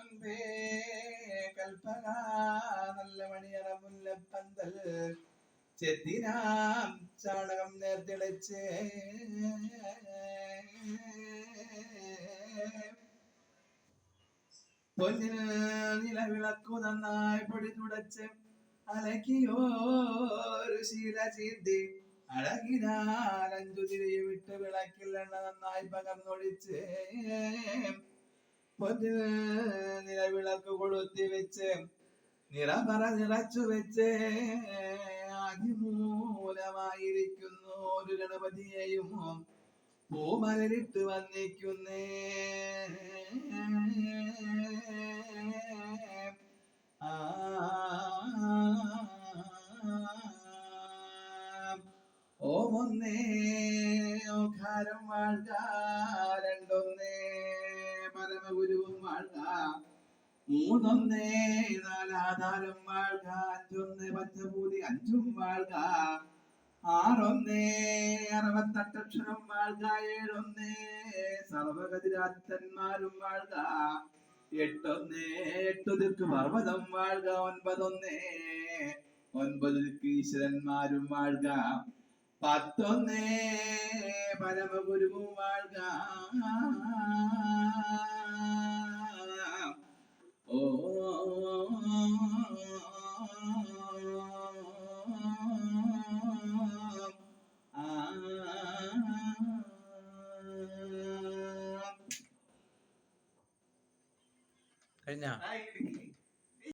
മുൻപേ കൽപ്പന നല്ല മണിയറ മുല്ലപ്പന്തൽ ചെത്തിനാം ചാണകം നേർത്തിളച്ച് പൊന്നിന് നിലവിളക്കു നന്നായി പൊടി തുടച്ച് അലക്കിയോരു ശീല ചീന്തി അഴകിനാൽ അഞ്ചു തിരിയും ഇട്ട് വിളക്കിൽ എണ്ണ നന്നായി പകർന്നൊഴിച്ച്. നിലവിളക്ക് കൊളുത്തി വെച്ച് നിറമറ നിറച്ചു വെച്ച് അതിമൂലമായിരിക്കുന്നു ഒരു ഗണപതിയെയും പൂമലരിട്ട് വന്നിക്കുന്നേ ആ ഓമൊന്നേ ഓഖാരം വാഴ്ക മൂന്നൊന്നേ നാലാധാരം വാഴ്ക അഞ്ചൊന്ന് പച്ചപൂതി അഞ്ചും വാഴ്ക. ആറൊന്നേ അറുപത്തട്ടക്ഷരം വാഴ്ക ഏഴൊന്നേ സർവഗതിരാത്തന്മാരും വാഴ്ക. എട്ടൊന്നേ എട്ടു ദിക്ക് പർവതം വാഴ്ക ഒൻപതൊന്നേ ഒൻപത് ദിക്ക് ഈശ്വരന്മാരും വാഴ്ക. പത്തൊന്നേ പരമഗുരുവും വാഴ്ക. കഴിഞ്ഞ ആ, ഇടുക്കി.